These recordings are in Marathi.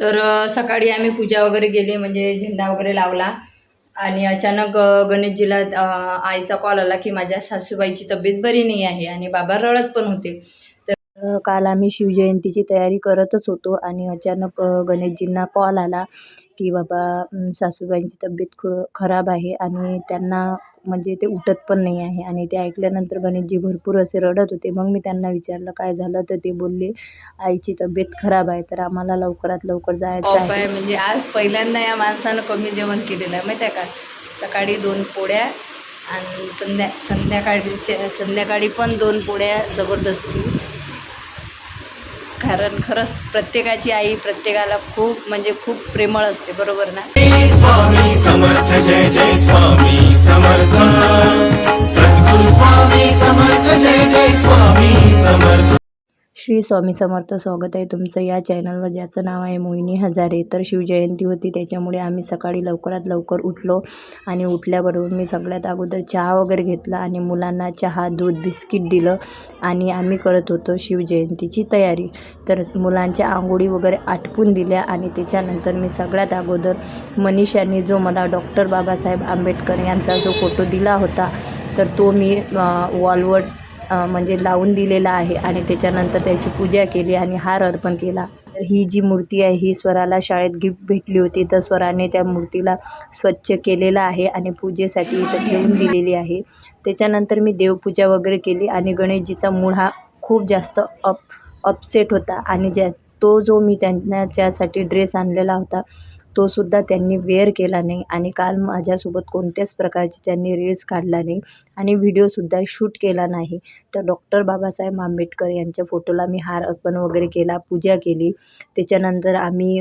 तर सकाळी आम्ही पूजा वगैरे गेले म्हणजे झेंडा वगैरे लावला. आणि अचानक गणेशजीला आईचा कॉल आला की माझ्या सासूबाईची तब्येत बरी नाही आहे आणि बाबा रडत पण होते. काल आम्ही शिवजयंतीची तयारी करतच होतो आणि अचानक गणेशजींना कॉल आला की बाबा सासूबाईंची तब्येत ख खराब आहे आणि त्यांना म्हणजे ते उठत पण नाही आहे. आणि ते ऐकल्यानंतर गणेशजी भरपूर असे रडत होते. मग मी त्यांना विचारलं काय झालं? तर ते बोलले आईची तब्येत खराब आहे तर आम्हाला लवकरात लवकर जायचं आहे. म्हणजे आज पहिल्यांदा या माणसानं कमी जेवण केलेलं आहे माहिती आहे का? सकाळी दोन पोळ्या आणि संध्या संध्याकाळीचे संध्याकाळी पण दोन पोळ्या जबरदस्ती. कारण खरंच प्रत्येकाची आई प्रत्येकाला खूप म्हणजे खूप प्रेमळ असते बरोबर ना? स्वामी समर्थ जय जय स्वामी समर्थ. सद्गुरु स्वामी समर्थ जय जय स्वामी समर्थ. श्री स्वामी समर्थ स्वागत आहे तुमचं या चॅनलवर ज्याचं नाव आहे मोहिनी हजारे. तर शिवजयंती होती त्याच्यामुळे आम्ही सकाळी लवकरात लवकर उठलो आणि उठल्याबरोबर मी सगळ्यात अगोदर चहा वगैरे घेतला आणि मुलांना चहा दूध बिस्किट दिलं आणि आम्ही करत होतो शिवजयंतीची तयारी. तर मुलांच्या आंघोळी वगैरे आटपून दिल्या आणि त्याच्यानंतर मी सगळ्यात अगोदर मनीष यांनी जो मला डॉक्टर बाबासाहेब आंबेडकर यांचा जो फोटो दिला होता तर तो मी वॉलवर म्हणजे लावून दिलेला आहे आणि त्याच्यानंतर त्याची पूजा केली आणि हार अर्पण केला. तर ही जी मूर्ती आहे ही स्वराला शाळेत गिफ्ट भेटली होती. तर स्वराने त्या मूर्तीला स्वच्छ केलेला आहे आणि पूजेसाठी इथं ठेवून दिलेली आहे. त्याच्यानंतर मी देवपूजा वगैरे केली आणि गणेशजीचा मूळ हा खूप जास्त अप अपसेट होता. आणि ज्या तो जो मी त्यांच्यासाठी ड्रेस आणलेला होता तो सुद्धा त्यांनी वेअर केला नाही आणि काल माझ्यासोबत कोणत्याच प्रकारची त्यांनी रील्स काढला नाही आणि व्हिडिओसुद्धा शूट केला नाही. तर डॉक्टर बाबासाहेब आंबेडकर यांच्या फोटोला मी हार अर्पण वगैरे केला पूजा केली. त्याच्यानंतर आम्ही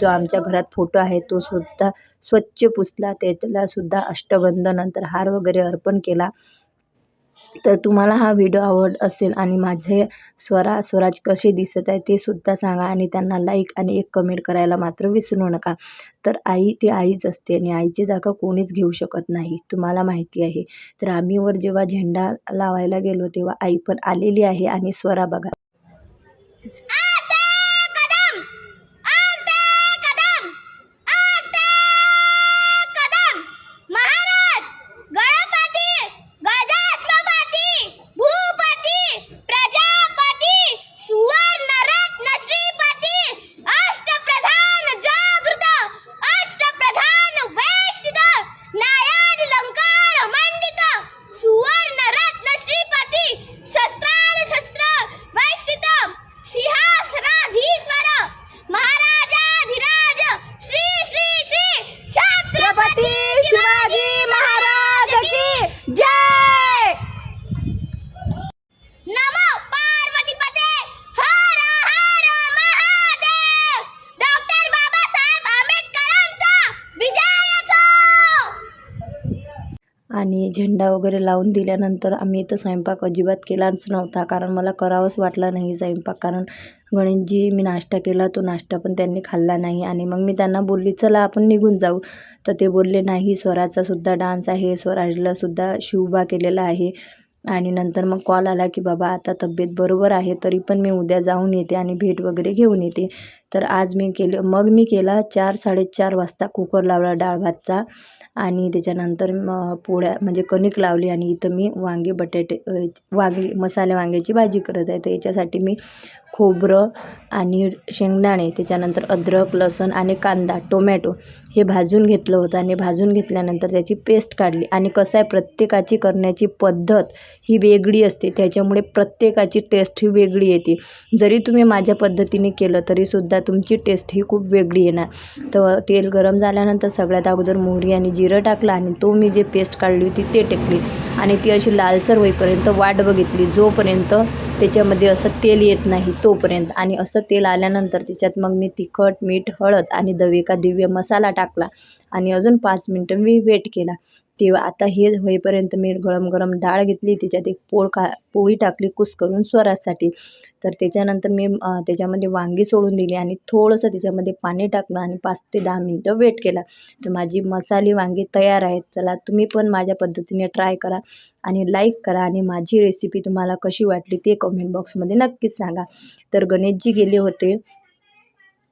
जो आमच्या घरात फोटो आहे तो सुद्धा स्वच्छ पुसला. त्यालासुद्धा अष्टबंध नंतर हार वगैरे अर्पण केला. तर तुम्हाला हा व्हिडिओ आवड असेल आणि माझे स्वरा स्वराज कसे दिसत आहे ते सुद्धा सांगा आणि त्यांना लाईक आणि एक कमेंट करायला मात्र विसरू नका. तर आई ती आईच असते आणि आईची जागा कोणीच घेऊ शकत नाही तुम्हाला माहिती आहे. तर आम्ही वर जेव्हा झेंडा लावायला गेलो तेव्हा आई पण आलेली आहे आणि स्वरा बघा. झेंडा वगैरे लावून दिल्यानंतर आम्ही इथं स्वयंपाक अजिबात केलाच नव्हता कारण मला करावंच वाटला नाही स्वयंपाक. कारण गणेशजी मी नाश्ता केला तो नाश्ता पण त्यांनी खाल्ला नाही. आणि मग मी त्यांना बोलली चला आपण निघून जाऊ. तर ते बोलले नाही स्वराचासुद्धा डान्स आहे स्वराजलासुद्धा शिवबा केलेला आहे. आणि नंतर मग कॉल आला की बाबा आता तब्येत बरोबर आहे तरी पण मी उद्या जाऊन येते आणि भेट वगैरे घेऊन येते. तर आज मी केले मग मी केला चार साडेचार वाजता कुकर लावला डाळ भातचा. आणि त्याच्यानंतर मग पोळ्या म्हणजे कणिक लावली आणि इथं मी वांगे बटाटे वांगे मसाले वांग्याची भाजी करत आहे. तर याच्यासाठी मी खोबरं आणि शेंगदाणे त्याच्यानंतर अद्रक लसूण आणि कांदा टोमॅटो हे भाजून घेतलं होतं. आणि भाजून घेतल्यानंतर त्याची पेस्ट काढली. आणि कसं आहे प्रत्येकाची करण्याची पद्धत ही वेगळी असते. त्याच्यामुळे प्रत्येकाची टेस्ट ही वेगळी येते. जरी तुम्ही माझ्या पद्धतीने केलं तरीसुद्धा तुमची टेस्ट ही खूप वेगळी येणार. तर तेल गरम झाल्यानंतर सगळ्यात अगोदर मोहरी आणि जिरं टाकलं आणि तो मी जे पेस्ट काढली होती ते टेकली. आणि ती अशी लालसर होईपर्यंत वाट बघितली. जोपर्यंत त्याच्यामध्ये असं तेल येत नाही तो तोपर्यंत. आणि असं तेल आल्यानंतर त्याच्यात मग मी तिखट मीठ हळद आणि दवे का दिव्य मसाला टाकला. आणि अजून पाच मिनटं मी वेट केला. ते आता हे होईपर्यंत मी गरम गरम डाळ घेतली. त्याच्यात एक पोळ का पोळी टाकली कुस करून स्वरासाठी. तर त्याच्यानंतर मी त्याच्यामध्ये वांगी सोडून दिली आणि थोडंसं त्याच्यामध्ये पाणी टाकलं आणि पाच ते दहा मिनटं वेट केला. तर माझी मसाली वांगी तयार आहेत. चला तुम्ही पण माझ्या पद्धतीने ट्राय करा आणि लाईक करा आणि माझी रेसिपी तुम्हाला कशी वाटली ते कमेंट बॉक्समध्ये नक्कीच सांगा. तर गणेशजी गेले होते.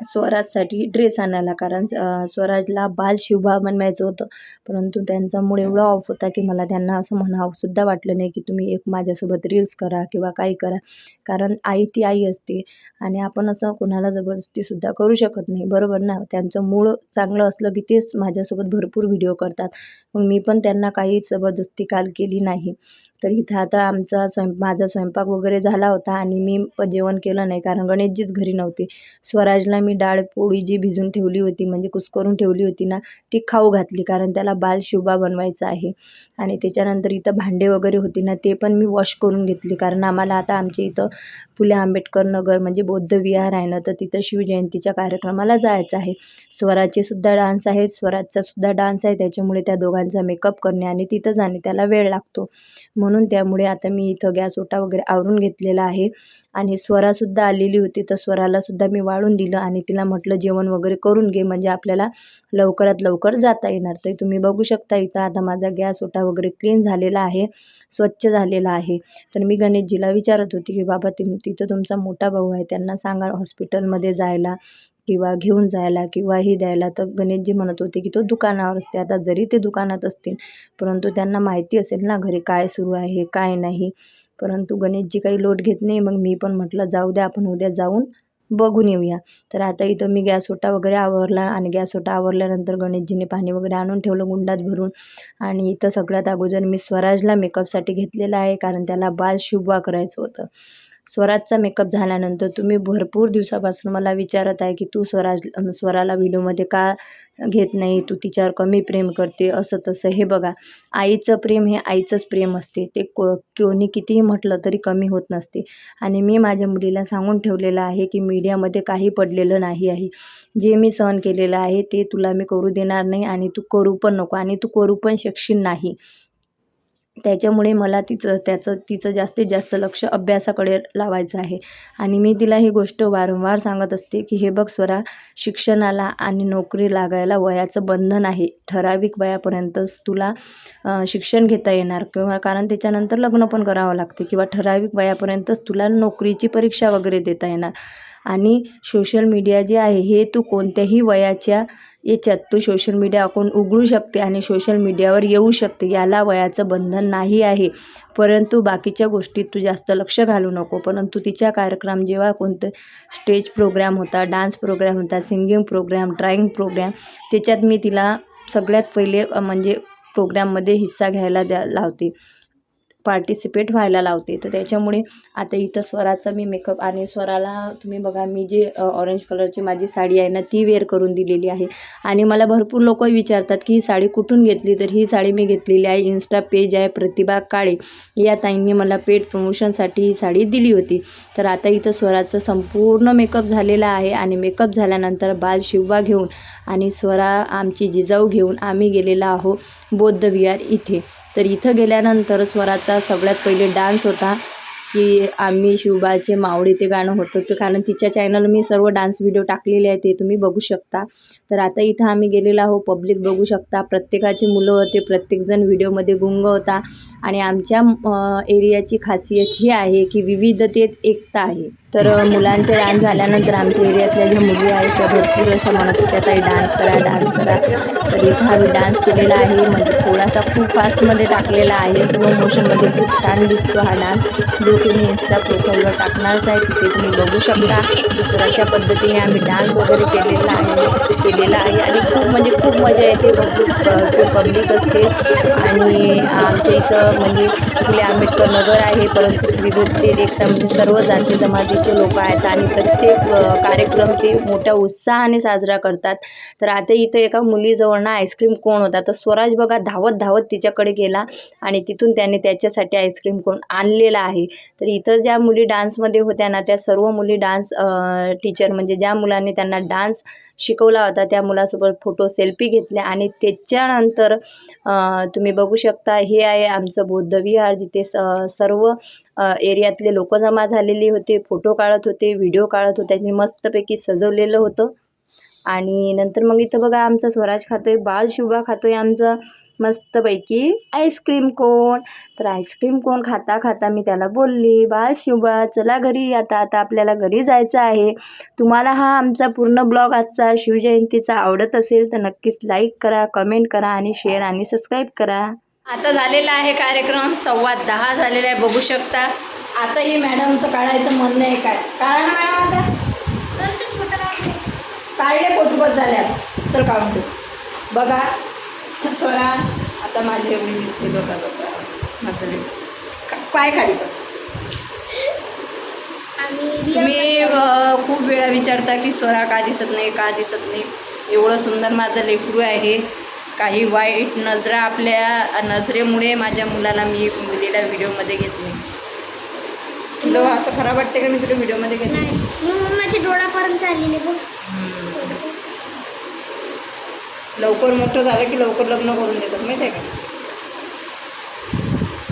स्वराजसाठी ड्रेस आणायला. कारण स्वराजला बाल शिवबा बनवायचं होतं. परंतु त्यांचा मूड एवढा ऑफ होता की मला त्यांना असं म्हणावंसुद्धा वाटलं नाही की तुम्ही एक माझ्यासोबत रील्स करा किंवा काही करा. कारण आई ती आई असते आणि आपण असं कोणाला जबरदस्तीसुद्धा करू शकत नाही. बरोबर ना? त्यांचं मूळ चांगलं असलं की तेच माझ्यासोबत भरपूर व्हिडिओ करतात. मग मी पण त्यांना काही जबरदस्ती काल केली नाही. तर इथं आता आमचा स्वयं माझा स्वयंपाक वगैरे झाला होता आणि मी पण जेवण केलं नाही कारण गणेशजीच घरी नव्हते. स्वराजला मी डाळ पोळी जी भिजून ठेवली होती म्हणजे कुस्करून ठेवली होती ना ती खाऊ घातली कारण त्याला बाल शिवबा बनवायचा आहे. आणि त्याच्यानंतर इथं भांडे वगैरे होती ना ते पण मी वॉश करून घेतली कारण आम्हाला आता आमच्या इथं फुले आंबेडकर नगर म्हणजे बौद्ध विहार आहे ना तर तिथं शिवजयंतीच्या कार्यक्रमाला जायचं आहे. स्वराचे सुद्धा डान्स आहे स्वराजचा सुद्धा डान्स आहे त्याच्यामुळे त्या दोघांचा मेकअप करणे आणि तिथं जाणे त्याला वेळ लागतो. म्हणून त्यामुळे आता मी इथं गॅस ओटा वगैरे आवरून घेतलेला आहे. आणि स्वरासुद्धा आलेली होती तर स्वरालासुद्धा मी वाळून दिलं आणि तिला म्हटलं जेवण वगैरे करून घे म्हणजे आपल्याला लवकरात लवकर जाता येणार. तर तुम्ही बघू शकता इथं आता माझा गॅस ओटा वगैरे क्लीन झालेला आहे स्वच्छ झालेला आहे. तर मी गणेशजीला विचारत होती की बाबा तिम तिथं तुमचा मोठा भाऊ आहे त्यांना सांगा हॉस्पिटलमध्ये जायला किंवा घेऊन जायला किंवा ही द्यायला. तर गणेशजी म्हणत होते की तो दुकानावर असते आता जरी ते दुकानात असतील परंतु त्यांना माहिती असेल ना घरी काय सुरू आहे काय नाही. परंतु गणेशजी काही लोट घेत नाही मग मी पण म्हटलं जाऊ द्या आपण उद्या जाऊन बघून येऊया. तर आता इथं मी गॅस ओटा वगैरे आवरला आणि गॅस ओटा आवरल्यानंतर गणेशजीने पाणी वगैरे आणून ठेवलं गुंडात भरून. आणि इथं सगळ्यात अगोदर मी स्वराजला मेकअपसाठी घेतलेला आहे कारण त्याला बाल शिवबा करायचं होतं. स्वराजचा मेकअप झाल्यानंतर तुम्ही भरपूर दिवसापासून मला विचारत आहे की तू स्वराज स्वराला व्हिडिओमध्ये का घेत नाही? तू तिच्यावर कमी प्रेम करते? असं तसं. हे बघा आईचं प्रेम हे आईचंच प्रेम असते. ते को कोणी कितीही म्हटलं तरी कमी होत नसते. आणि मी माझ्या मुलीला सांगून ठेवलेलं आहे की मीडियामध्ये काही पडलेलं नाही आहे. जे मी सहन केलेलं आहे ते तुला मी करू देणार नाही आणि तू करू पण नको आणि तू करू पण शकशील नाही. त्याच्यामुळे मला तिचं त्याचं तिचं जास्तीत जास्त लक्ष अभ्यासाकडे लावायचं आहे. आणि मी तिला ही गोष्ट वारंवार सांगत असते की हे बघ स्वरा शिक्षणाला आणि नोकरी लागायला वयाचं बंधन आहे. ठराविक वयापर्यंतच तुला शिक्षण घेता येणार किंवा कारण त्याच्यानंतर लग्न पण करावं लागते किंवा ठराविक वयापर्यंतच तुला नोकरीची परीक्षा वगैरे देता येणार. आणि सोशल मीडिया जे आहे हे तू कोणत्याही वयाच्या याच्यात तू सोशल मीडिया अकाउंट उघडू शकते आणि सोशल मीडियावर येऊ शकते. याला वयाचं बंधन नाही आहे. परंतु बाकीच्या गोष्टीत तू जास्त लक्ष घालू नको. परंतु तिचा कार्यक्रम जेव्हा कोणतं स्टेज प्रोग्रॅम होता डान्स प्रोग्रॅम होता सिंगिंग प्रोग्रॅम ड्रॉइंग प्रोग्रॅम त्याच्यात मी तिला सगळ्यात पहिले म्हणजे प्रोग्रॅममध्ये हिस्सा घ्यायला द्या लावते. पार्टिसिपेट व्हायला लावते. तर त्याच्यामुळे आता इथं स्वराचा मी मेकअप आणि स्वराला तुम्ही बघा मी जे ऑरेंज कलरची माझी साडी आहे ना ती वेअर करून दिलेली आहे. आणि मला भरपूर लोक विचारतात की ही साडी कुठून घेतली? तर ही साडी मी घेतलेली आहे. इन्स्टा पेज आहे प्रतिभा काळे. या ताईंनी मला पेड प्रमोशनसाठी ही साडी दिली होती. तर आता इथं स्वराचं संपूर्ण मेकअप झालेला आहे आणि मेकअप झाल्यानंतर बाल शिवबा घेऊन आणि स्वरा आमची जिजाऊ घेऊन आम्ही गेलेलो आहो बौद्ध विहार इथे. तर इथं गेल्यानंतर स्वराचा सगळ्यात पहिले डान्स होता की आम्ही शिवबाचे मावळे ते गाणं होतं. तर कारण तिच्या चॅनल मी सर्व डान्स व्हिडिओ टाकलेले आहे ते तुम्ही बघू शकता. तर आता इथं आम्ही गेलेलो आहो पब्लिक बघू शकता. प्रत्येकाची मुलं होते प्रत्येकजण व्हिडिओमध्ये गुंग होता. आणि आमच्या एरियाची खासियत ही आहे की विविधतेत एकता आहे. तर मुलांचे डान्स झाल्यानंतर आमच्या एरियातल्या ज्या मुली आहेत त्या भरपूर अशा म्हणत होत्या ताई डान्स करा डान्स करा. तर इथं मी डान्स केलेला आहे म्हणजे थोडासा खूप फास्टमध्ये टाकलेला आहे स्लो मोशनमध्ये खूप छान दिसतो हा डान्स जो तुम्ही इन्स्टा प्रोफाईलवर टाकणारच आहे तिथे तुम्ही बघू शकता. तर अशा पद्धतीने आम्ही डान्स वगैरे केलेला आहे केलेला आहे. आणि खूप म्हणजे खूप मजा येते खूप पब्लिक असते. आणि आमच्या इथं म्हणजे फुले आंबेडकर नगर आहे परंतु विविधतेत एकता म्हणजे सर्व जाती जमातीचे लोक आहेत आणि प्रत्येक कार्यक्रम ते मोठ्या उत्साहाने साजरा करतात. तर आता इथं एका मुलीजवळ ना आईस्क्रीम कोण होता? तर स्वराज बघा धावत धावत तिच्याकडे गेला आणि तिथून त्याने त्याच्यासाठी आईस्क्रीम कोण आणलेला आहे. तर इथं ज्या मुली डान्समध्ये होत्या ना त्या सर्व मुली डान्स टीचर म्हणजे ज्या मुलांनी त्यांना डान्स शिकवला होता. त्या मुलासोबत फोटो सेल्फी घेतल्या आणि त्याच्यानंतर तुम्ही बघू शकता हे आहे आमचं बौद्ध विहार. जिथे स सर्व एरियातले लोक जमा झालेली होते. फोटो काढत होते व्हिडिओ काढत होते. आणि मस्तपैकी सजवलेलं होतं. आणि नंतर मग इथं बघा आमचा स्वराज खातोय बाल शुभा खातोय आमचा. मस्तपैकी आईस्क्रीम कोण? तर आईस्क्रीम कोण खाता खाता मी त्याला बोलली बाळ शिवबा चला घरी आता आता आपल्याला घरी जायचं आहे. तुम्हाला हा आमचा पूर्ण ब्लॉग आजचा शिवजयंतीचा आवडत असेल तर नक्कीच लाईक करा कमेंट करा आणि शेअर आणि सबस्क्राईब करा. आता झालेला आहे कार्यक्रम सव्वा दहा झालेला आहे बघू शकता. आता ही मॅडमचं काढायचं म्हणणं आहे काय? काढा ना मॅडम आता. काढले फोटोबत झाल्या चल काढून बघा स्वरा आता माझी एवढी दिसते बघा बघा. माझं पाय खाली real तुम्ही खूप वेळा विचारता की स्वरा का दिसत नाही का दिसत नाही. एवढं सुंदर माझं लेकरू आहे. काही वाईट नजरा आपल्या नजरेमुळे माझ्या मुलाला मी मुलीला व्हिडिओमध्ये घेत नाही. तुला असं खराब वाटते का मी तुला व्हिडिओमध्ये घेत नाही? नाही. मग माझ्या डोळ्यापर्यंत आलेले बघ. लवकर मोठं झालं की लवकर लग्न करून देतात माहिती आहे का?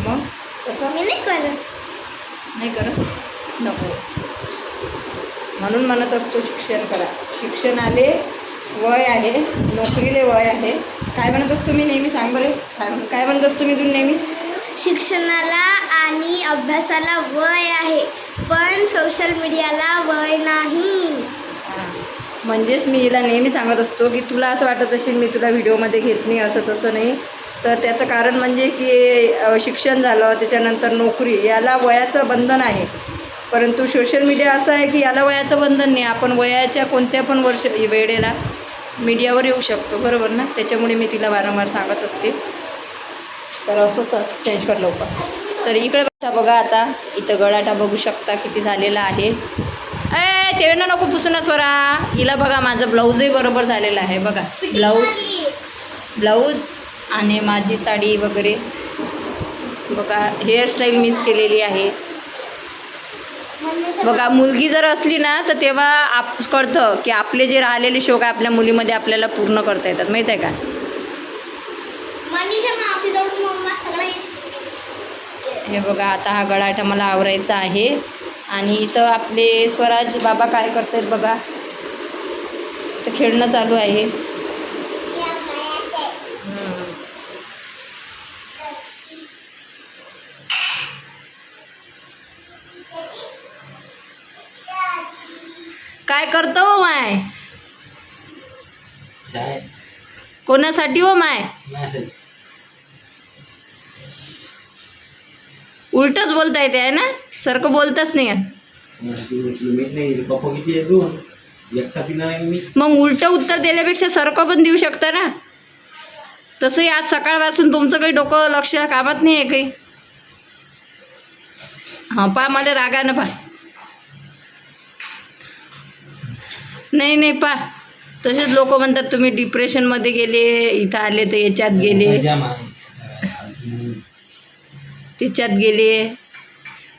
मग? कसं मी नाही करत. नाही करत? नको. म्हणून म्हणत असतो शिक्षण करा. शिक्षणाले वय आहे नोकरीले वय आहे. काय म्हणत असतो मी नेहमी? सांग बरे. काय म्हण काय म्हणत असतो मी तू नेहमी? शिक्षणाला आणि अभ्यासाला वय आहे पण सोशल मीडियाला वय नाही. म्हणजेच मी हिला नेहमी सांगत असतो की तुला असं वाटत असेल मी तुला व्हिडिओमध्ये घेत नाही असं तसं नाही. तर त्याचं कारण म्हणजे की शिक्षण झालं त्याच्यानंतर नोकरी याला वयाचं बंधन आहे. परंतु सोशल मीडिया असं आहे की याला वयाचं बंधन नाही आपण वयाच्या कोणत्या पण वर्ष वेळेला मीडियावर येऊ शकतो बरोबर ना? त्याच्यामुळे मी तिला वारंवार सांगत असते. तर असंच चेंज कर लवकर. तर इकडे बघा बघा आता इथं गळाटा बघू शकता किती झालेला आहे. ए ते ना नको पुसून स्वरा. हिला बघा माझं ब्लाऊजही बरोबर झालेलं आहे. बघा ब्लाऊज ब्लाऊज आणि माझी साडी वगैरे. बघा हेअरस्टाईल मिस केलेली आहे. बघा मुलगी जर असली ना तर तेव्हा आप कळतं की आपले जे राहिलेले शौक आहे आपल्या मुलीमध्ये आपल्याला पूर्ण करता येतात. माहीत आहे का हे बघा आता हा गळाटा मला आवरायचा आहे. आणि इथं आपले स्वराज बाबा काय करतायत बघा. तर खेळणं चालू आहे. काय करतो हो माय? कोणासाठी हो माय? उलटच बोलता येते आहे ना? सारखं बोलतच नाही आहे. मग उलटं उत्तर दिल्यापेक्षा सारखं पण देऊ शकता ना? तसंही आज सकाळपासून तुमचं काही डोकं लक्ष कामात नाही आहे काही? हां पा मला रागानं पा नाही नाही पा तसेच लोक म्हणतात तुम्ही डिप्रेशनमध्ये गेले इथं आले तर याच्यात गेले. त्याच्यात गेले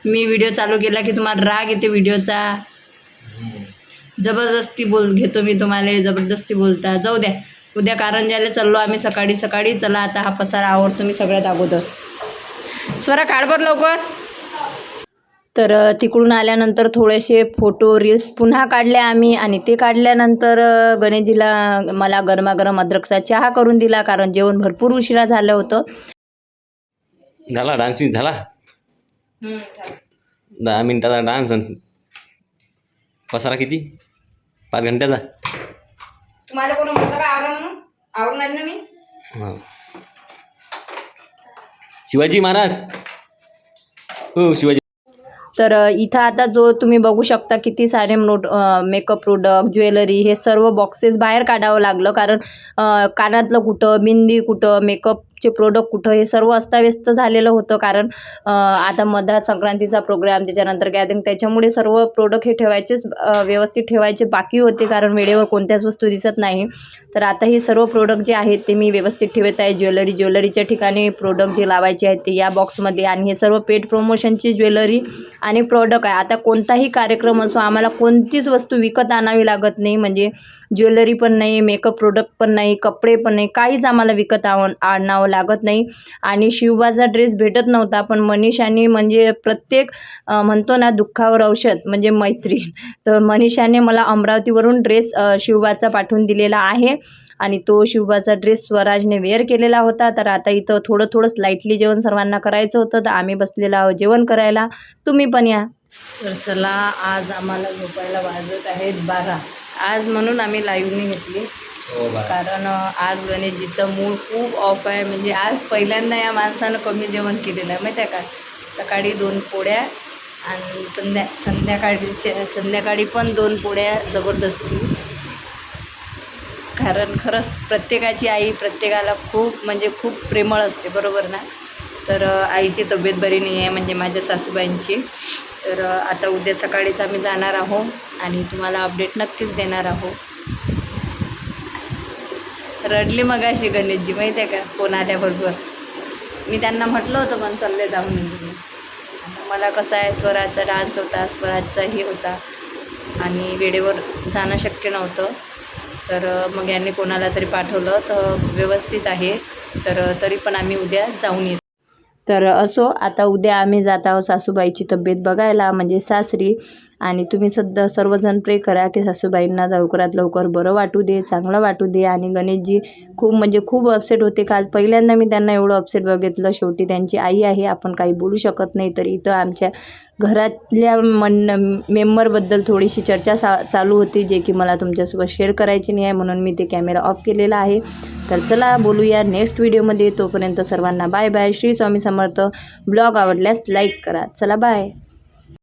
मी व्हिडिओ चालू केला की तुम्हाला राग येते व्हिडिओचा. जबरदस्ती बोल घेतो मी तुम्हाला जबरदस्ती बोलता. जाऊ द्या. उद्या कारंजाला चाललो आम्ही सकाळी सकाळी. चला आता हा पसारा आवडतो मी सगळ्यात अगोदर. स्वरा काढ बरं लवकर. तर तिकडून आल्यानंतर थोडेसे फोटो रील्स पुन्हा काढले आम्ही आणि ते काढल्यानंतर गणेशजीला मला गरमागरम अद्रकचा चहा करून दिला कारण जेवण भरपूर उशिरा झालं होतं. झाला डान्स मी झाला? दहा मिनिटाचा डान्स पसारा किती? पाच घंट्याचा? तुम्हाला कोण म्हटलं का आवरा म्हणून? ना मी? हां. शिवाजी महाराज? हो शिवाजी. तर इथं आता जो तुम्ही बघू शकता किती सारे नोट मेकअप प्रोडक्ट ज्वेलरी हे सर्व बॉक्सेस बाहेर काढावं लागलं. कारण कानातलं कुठं बिंदी कुठं चे प्रोडक्ट कुठं हे सर्व अस्ताव्यस्त झालेलं होतं. कारण आता मधात संक्रांतीचा प्रोग्राम त्याच्यानंतर गॅदरिंग त्याच्यामुळे सर्व प्रोडक्ट हे ठेवायचेच व्यवस्थित ठेवायचे बाकी होते. कारण वेळेवर कोणत्याच वस्तू दिसत नाही. तर आता हे सर्व प्रोडक्ट जे आहेत ते मी व्यवस्थित ठेवत आहे. ज्वेलरी ज्वेलरीच्या ठिकाणी प्रोडक्ट जे लावायचे आहेत ते या बॉक्समध्ये आणि हे सर्व पेड प्रमोशनची ज्वेलरी आणि प्रोडक्ट आहे. आता कोणताही कार्यक्रम असो आम्हाला कोणतीच वस्तू विकत आणावी लागत नाही. म्हणजे ज्वेलरी पण नाही मेकअप प्रोडक्ट पण नाही कपडे पण नाही काहीच आम्हाला विकत आव आणावं लागत नाही. आणि शिवबाचा ड्रेस भेटत नव्हता पण मनीषाने म्हणजे प्रत्येक म्हणतो ना दुःखावर औषध म्हणजे मैत्रीण. तर मनीषाने मला अमरावतीवरून ड्रेस शिवबाचा पाठवून दिलेला आहे. आणि तो शिवबाचा ड्रेस स्वराजने वेअर केलेला होता. तर आता इथं थोडं थोडं स्लाइटली जेवण सर्वांना करायचं होतं. तर आम्ही बसलेलो आहोत जेवण करायला. तुम्ही पण या. तर चला आज आम्हाला झोपायला वाजत आहेत बारा. आज म्हणून आम्ही लाईव्हने घेतली. हो कारण आज गणेशजीचं मूळ खूप ऑफ आहे. म्हणजे आज पहिल्यांदा या माणसानं कमी जेवण केलेलं आहे. माहिती आहे का? सकाळी दोन पोळ्या आणि संध्या संध्याकाळीच्या संध्याकाळी पण दोन पोळ्या जबरदस्ती. कारण खरंच प्रत्येकाची आई प्रत्येकाला खूप म्हणजे खूप प्रेमळ असते. बरोबर ना? तर आईची तब्येत बरी नाही आहे म्हणजे माझ्या सासूबाईंची. तर आता उद्या सकाळीच आम्ही जाणार आहो आणि तुम्हाला अपडेट नक्कीच देणार आहो रडली मग अशी गणेशजी माहिती आहे का? फोन आल्याबरोबर. मी त्यांना म्हटलं होतं पण चालले जाऊन म्हणून मला कसं आहे स्वराचा डान्स होता स्वराजचाही होता. आणि वेळेवर जाणं शक्य नव्हतं. तर मग यांनी कोणाला तरी पाठवलं तर व्यवस्थित आहे. तर तरी पण आम्ही उद्या जाऊन येतो. तर असो आता उद्या आम्ही जात आहोत सासूबाईची तब्येत बघायला म्हणजे सासरी. आणि तुम्ही सध्या सर्वजण प्रे करा की सासूबाईंना लवकरात लवकर बरं वाटू दे चांगलं वाटू दे. आणि गणेशजी खूप म्हणजे खूप अपसेट होते. काल पहिल्यांदा मी त्यांना एवढं अपसेट बघितलं. शेवटी त्यांची आई आहे. आपण काही बोलू शकत नाही. तर इथं आमच्या घरातल्या मन मेंबरबद्दल थोडीशी चर्चा सा चालू होती जे की मला तुमच्यासोबत शेअर करायची नाही आहे. म्हणून मी ते कॅमेरा ऑफ केलेला आहे. तर चला बोलूया नेक्स्ट व्हिडिओमध्ये तोपर्यंत सर्वांना bye bye Shri Swami Samarth. Blog आवडल्यास लाईक करा. चला बाय